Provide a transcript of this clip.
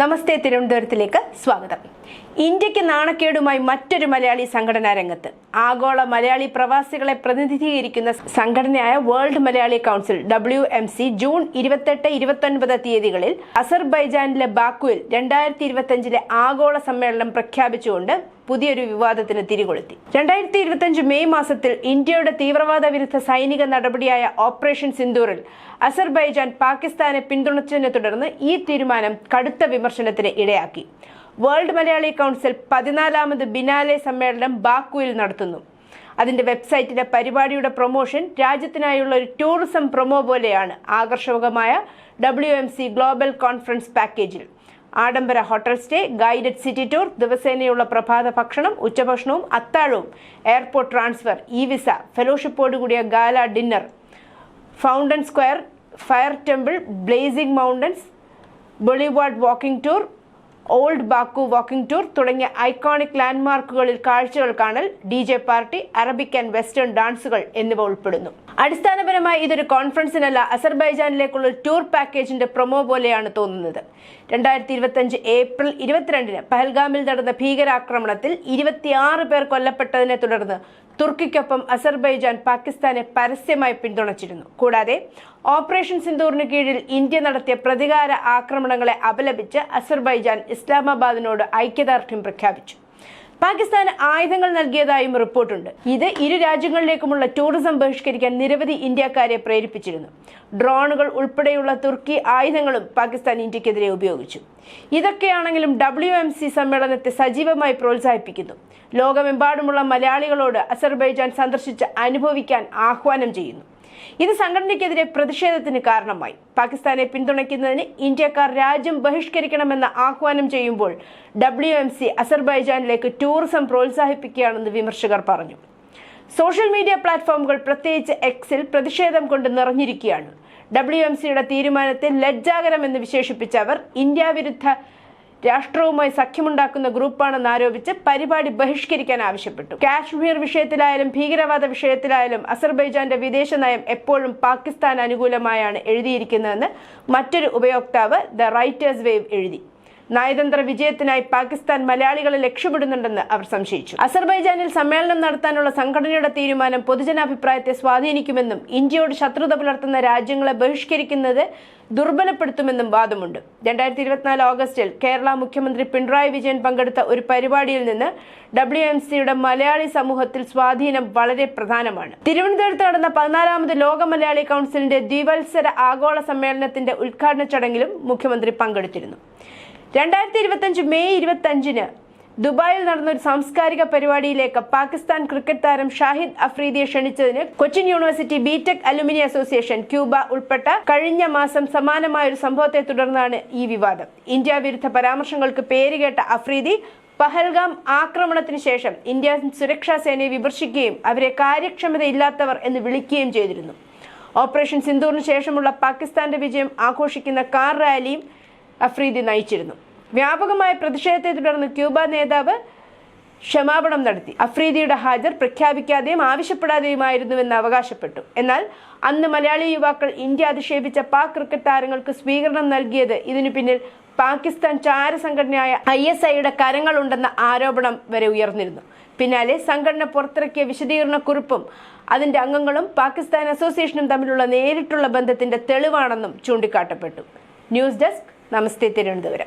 നമസ്തേ തിരുവനന്തപുരത്തിലേക്ക് സ്വാഗതം. ഇന്ത്യയ്ക്ക് നാണക്കേടുമായി മറ്റൊരു മലയാളി സംഘടനാ രംഗത്ത്. ആഗോള മലയാളി പ്രവാസികളെ പ്രതിനിധീകരിക്കുന്ന സംഘടനയായ world Malayali council W M C June ഇരുപത്തെട്ട് ഇരുപത്തൊൻപത് തീയതികളിൽ അസർബൈജാനിലെ ബാക്കുവിൽ രണ്ടായിരത്തി ഇരുപത്തിയഞ്ചിലെ ആഗോള സമ്മേളനം പ്രഖ്യാപിച്ചുകൊണ്ട് പുതിയൊരു വിവാദത്തിന് തിരികൊളുത്തി. രണ്ടായിരത്തി ഇരുപത്തിയഞ്ച് മെയ് മാസത്തിൽ ഇന്ത്യയുടെ തീവ്രവാദ വിരുദ്ധ സൈനിക നടപടിയായ ഓപ്പറേഷൻ സിന്ദൂറിൽ അസർബൈജാൻ പാകിസ്ഥാനെ പിന്തുണച്ചതിനെ തുടർന്ന് ഈ തീരുമാനം കടുത്ത വിമർശനത്തിന് ഇടയാക്കി. വേൾഡ് മലയാളി കൗൺസിൽ പതിനാലാമത് ബിനാലെ സമ്മേളനം ബാക്കുവിൽ നടത്തുന്നു. അതിന്റെ വെബ്സൈറ്റിലെ പരിപാടിയുടെ പ്രൊമോഷൻ രാജ്യത്തിനായുള്ള ഒരു ടൂറിസം പ്രൊമോ പോലെയാണ് ആകർഷകമായ W M C global conference പാക്കേജിൽ ആഡംബര hotel stay guided city tour ദിവസേനയുള്ള പ്രഭാത ഭക്ഷണം ഉച്ചഭക്ഷണവും അത്താഴവും airport transfer e visa ഫെലോഷിപ്പോടുകൂടിയ gala dinner fountain square fire temple blazing mountains boulevard walking tour old Baku walking tour തുടങ്ങിയ iconic ലാൻഡ്മാർക്കുകളിൽ കാഴ്ചകൾ കാണൽ D J party Arabic and western ഡാൻസുകൾ എന്നിവ ഉൾപ്പെടുന്നു. അടിസ്ഥാനപരമായി ഇതൊരു കോൺഫറൻസിനല്ല അസർബൈജാനിലേക്കുള്ള ടൂർ പാക്കേജിന്റെ പ്രൊമോ പോലെയാണ് തോന്നുന്നത്. രണ്ടായിരത്തി ഇരുപത്തിയഞ്ച് ഏപ്രിൽ ഇരുപത്തിരണ്ടിന് പഹൽഗാമിൽ നടന്ന ഭീകരാക്രമണത്തിൽ ഇരുപത്തിയാറ് പേർ കൊല്ലപ്പെട്ടതിനെ തുടർന്ന് തുർക്കിക്കൊപ്പം അസർബൈജാൻ പാകിസ്ഥാനെ പരസ്യമായി പിന്തുണച്ചിരുന്നു. കൂടാതെ ഓപ്പറേഷൻ സിന്ദൂറിന് കീഴിൽ ഇന്ത്യ നടത്തിയ പ്രതികാര ആക്രമണങ്ങളെ അപലപിച്ച് അസർബൈജാൻ ഇസ്ലാമാബാദിനോട് ഐക്യദാർഢ്യം പ്രഖ്യാപിച്ചു. പാകിസ്ഥാന് ആയുധങ്ങൾ നൽകിയതായും റിപ്പോർട്ടുണ്ട്. ഇത് ഇരു രാജ്യങ്ങളിലേക്കുമുള്ള ടൂറിസം ബഹിഷ്കരിക്കാൻ നിരവധി ഇന്ത്യക്കാരെ പ്രേരിപ്പിച്ചിരുന്നു. ഡ്രോണുകൾ ഉൾപ്പെടെയുള്ള തുർക്കി ആയുധങ്ങളും പാകിസ്ഥാൻ ഇന്ത്യക്കെതിരെ ഉപയോഗിച്ചു. ഇതൊക്കെയാണെങ്കിലും ഡബ്ല്യു എം സി സമ്മേളനത്തെ സജീവമായി പ്രോത്സാഹിപ്പിക്കുന്നു. ലോകമെമ്പാടുമുള്ള മലയാളികളോട് അസർബൈജാൻ സന്ദർശിച്ച് അനുഭവിക്കാൻ ആഹ്വാനം ചെയ്യുന്നു. ഇത് സംഘടനയ്ക്കെതിരെ പ്രതിഷേധത്തിന് കാരണമായി. പാകിസ്ഥാനെ പിന്തുണയ്ക്കുന്നതിന് ഇന്ത്യക്കാർ രാജ്യം ബഹിഷ്കരിക്കണമെന്ന ആഹ്വാനം ചെയ്യുമ്പോൾ ഡബ്ല്യു എം സി അസർബൈജാനിലേക്ക് ടൂറിസം പ്രോത്സാഹിപ്പിക്കുകയാണെന്ന് വിമർശകർ പറഞ്ഞു. സോഷ്യൽ മീഡിയ പ്ലാറ്റ്ഫോമുകൾ പ്രത്യേകിച്ച് എക്സിൽ പ്രതിഷേധം കൊണ്ട് നിറഞ്ഞിരിക്കുകയാണ്. ഡബ്ല്യു എം സിയുടെ തീരുമാനത്തെ ലജ്ജാകരമെന്ന് വിശേഷിപ്പിച്ച അവർ ഇന്ത്യ വിരുദ്ധ രാഷ്ട്രവുമായി സഖ്യമുണ്ടാക്കുന്ന ഗ്രൂപ്പാണെന്ന് ആരോപിച്ച് പരിപാടി ബഹിഷ്കരിക്കാൻ ആവശ്യപ്പെട്ടു. കാശ്മീർ വിഷയത്തിലായാലും ഭീകരവാദ വിഷയത്തിലായാലും അസർബൈജാന്റെ വിദേശ നയം എപ്പോഴും പാകിസ്ഥാൻ അനുകൂലമായാണ് എഴുതിയിരിക്കുന്നതെന്ന് മറ്റൊരു ഉപയോക്താവ് ദ റൈറ്റേഴ്സ് വേവ് എഴുതി. നയതന്ത്ര വിജയത്തിനായി പാകിസ്ഥാൻ മലയാളികളെ ലക്ഷ്യമിടുന്നുണ്ടെന്ന് അവർ സംശയിച്ചു. അസർബൈജാനിൽ സമ്മേളനം നടത്താനുള്ള സംഘടനയുടെ തീരുമാനം പൊതുജനാഭിപ്രായത്തെ സ്വാധീനിക്കുമെന്നും ഇന്ത്യയോട് ശത്രുത പുലർത്തുന്ന രാജ്യങ്ങളെ ബഹിഷ്കരിക്കുന്നത് ദുർബലപ്പെടുത്തുമെന്നും വാദമുണ്ട്. രണ്ടായിരത്തി ഇരുപത്തിനാല് ഓഗസ്റ്റിൽ കേരള മുഖ്യമന്ത്രി പിണറായി വിജയൻ പങ്കെടുത്ത ഒരു പരിപാടിയിൽ നിന്ന് ഡബ്ല്യു എം സിയുടെ മലയാളി സമൂഹത്തിൽ സ്വാധീനം വളരെ പ്രധാനമാണ്. തിരുവനന്തപുരത്ത് നടന്ന പതിനാലാമത് ലോക മലയാളി കൗൺസിലിന്റെ ദ്വിവത്സര ആഗോള സമ്മേളനത്തിന്റെ ഉദ്ഘാടന ചടങ്ങിലും മുഖ്യമന്ത്രി പങ്കെടുത്തിരുന്നു. രണ്ടായിരത്തി ഇരുപത്തഞ്ച് മെയ് ഇരുപത്തഞ്ചിന് ദുബായിൽ നടന്ന ഒരു സാംസ്കാരിക പരിപാടിയിലേക്ക് പാകിസ്ഥാൻ ക്രിക്കറ്റ് താരം ഷാഹിദ് അഫ്രീദിയെ ക്ഷണിച്ചതിന് Cochin university BTech alumni association CUBA ഉൾപ്പെട്ട കഴിഞ്ഞ മാസം സമാനമായ ഒരു സംഭവത്തെ തുടർന്നാണ് ഈ വിവാദം. ഇന്ത്യ വിരുദ്ധ പരാമർശങ്ങൾക്ക് പേരുകേട്ട അഫ്രീദി പഹൽഗാം ആക്രമണത്തിന് ശേഷം ഇന്ത്യൻ സുരക്ഷാ സേനയെ വിമർശിക്കുകയും അവരെ കാര്യക്ഷമതയില്ലാത്തവർ എന്ന് വിളിക്കുകയും ചെയ്തിരുന്നു. ഓപ്പറേഷൻ സിന്ദൂറിന് ശേഷമുള്ള പാകിസ്ഥാന്റെ വിജയം ആഘോഷിക്കുന്ന കാർ റാലിയും അഫ്രീദി നയിച്ചിരുന്നു. വ്യാപകമായ പ്രതിഷേധത്തെ തുടർന്ന് ക്യൂബ നേതാവ് ക്ഷമാപണം നടത്തി. അഫ്രീദിയുടെ ഹാജർ പ്രഖ്യാപിക്കാതെയും ആവശ്യപ്പെടാതെയുമായിരുന്നുവെന്ന് അവകാശപ്പെട്ടു. എന്നാൽ അന്ന് മലയാളി യുവാക്കൾ ഇന്ത്യ അധിക്ഷേപിച്ച പാക് ക്രിക്കറ്റ് താരങ്ങൾക്ക് സ്വീകരണം നൽകിയത് ഇതിനു പിന്നിൽ പാകിസ്ഥാൻ ചാരസംഘടനയായ ഐ എസ് ഐയുടെ കരങ്ങളുണ്ടെന്ന ആരോപണം വരെ ഉയർന്നിരുന്നു. പിന്നാലെ സംഘടന പുറത്തിറക്കിയ വിശദീകരണ കുറിപ്പും അതിന്റെ അംഗങ്ങളും പാകിസ്ഥാൻ അസോസിയേഷനും തമ്മിലുള്ള നേരിട്ടുള്ള ബന്ധത്തിന്റെ തെളിവാണെന്നും ചൂണ്ടിക്കാട്ടപ്പെട്ടു. ന്യൂസ് ഡെസ്ക് നമസ്തേ തിരുവനന്തപുരം.